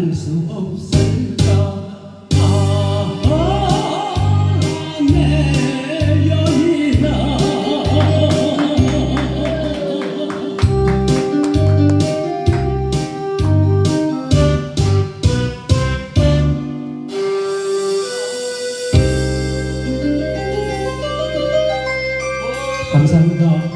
알 수 없을까? 감사합니다.